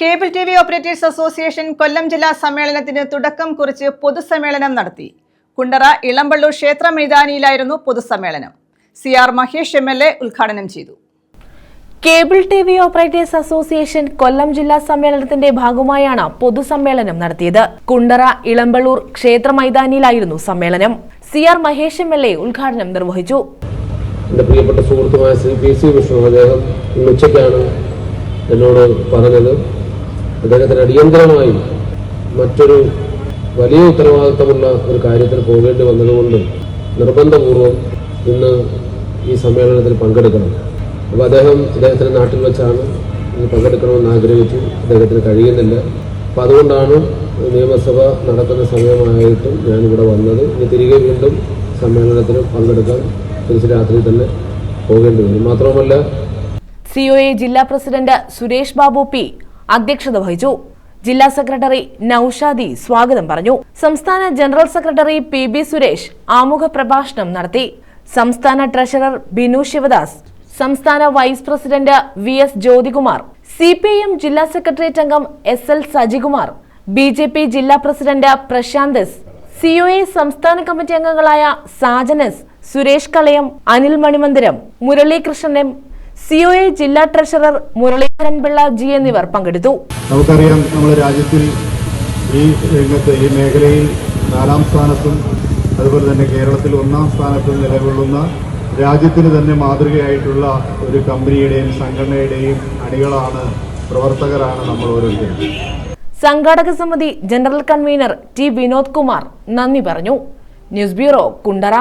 Cable T V operators association Kollam ജില്ലാ സമ്മേളനത്തിന് തുടക്കം കുറിച്ച് പൊതുസമ്മേളനം നടത്തി. കുണ്ടറ ഇളമ്പള്ളൂർ ക്ഷേത്ര മൈതാനിയിലായിരുന്നു പൊതുസമ്മേളനം. C R Mahesh M L A ഉദ്ഘാടനം ചെയ്തു. Cable T V operators association Kollam ജില്ലാ സമ്മേളനത്തിന്റെ ഭാഗമായാണ് പൊതുസമ്മേളനം നടത്തിയത്. കുണ്ടറ ഇളമ്പള്ളൂർ ക്ഷേത്ര മൈതാനിയിലായിരുന്നു സമ്മേളനം. C R Mahesh M L A ഉദ്ഘാടനം നിർവഹിച്ചു. എന്റെ പ്രിയപ്പെട്ട സുഹൃത്തുമായ ശ്രീ പി സി വിഷ്ണു അദ്ദേഹം ഇന്ന് ഉച്ചയ്ക്കാണ് എന്നോട് പറഞ്ഞത്. അദ്ദേഹത്തിന് അടിയന്തരമായി മറ്റൊരു വലിയ ഉത്തരവാദിത്തമുള്ള ഒരു കാര്യത്തിന് പോകേണ്ടി വന്നതുകൊണ്ട് നിർബന്ധപൂർവം ഇന്ന് ഈ സമ്മേളനത്തിൽ പങ്കെടുക്കണം. അപ്പോൾ അദ്ദേഹം അദ്ദേഹത്തിന്റെ നാട്ടിൽ വെച്ചാണ് ഇന്ന് പങ്കെടുക്കണമെന്ന് ആഗ്രഹിച്ചു. അദ്ദേഹത്തിന് കഴിയുന്നില്ല. അപ്പം അതുകൊണ്ടാണ് നിയമസഭ നടക്കുന്ന സമയമായിട്ടും ഞാനിവിടെ വന്നത്. ഇനി തിരികെ വീണ്ടും സമ്മേളനത്തിൽ പങ്കെടുക്കാൻ തിരിച്ച് രാത്രി തന്നെ പോകേണ്ടി വരും. മാത്രമല്ല സി ജില്ലാ പ്രസിഡന്റ് സുരേഷ് ബാബു പി അധ്യക്ഷത വഹിച്ചു. ജില്ലാ സെക്രട്ടറി നൌഷാദി സ്വാഗതം പറഞ്ഞു. സംസ്ഥാന general secretary P B Suresh ആമുഖ പ്രഭാഷണം നടത്തി. സംസ്ഥാന ട്രഷറർ ബിനു ശിവദാസ് സംസ്ഥാന vice president V S Jyothikumar C P I M ജില്ലാ സെക്രട്ടേറിയറ്റ് അംഗം S L Sajikumar B J P ജില്ലാ president Prasanth S C O A സംസ്ഥാന കമ്മിറ്റി അംഗങ്ങളായ സാജനസ് Suresh Kalayam Anil Manimandiram Muralikrishnan M C O A ജില്ലാ treasurer Muraleedharan Pillai G എന്നിവർ പങ്കെടുത്തു. നമുക്കറിയാം നമ്മുടെ രാജ്യത്തിൽ ഈ രംഗത്ത് ഈ മേഖലയിൽ നാലാം സ്ഥാനത്തും അതുപോലെ തന്നെ കേരളത്തിൽ ഒന്നാം സ്ഥാനത്തും നിലകൊള്ളുന്ന രാജ്യത്തിന് തന്നെ മാതൃകയായിട്ടുള്ള ഒരു കമ്പനിയുടെയും സംഘടനയുടെയും അണികളാണ് പ്രവർത്തകരാണ് നമ്മൾ ഓരോരുത്തരും. സംഘാടക സമിതി general convener T Vinod Kumar നന്ദി പറഞ്ഞു. News bureau Kundara.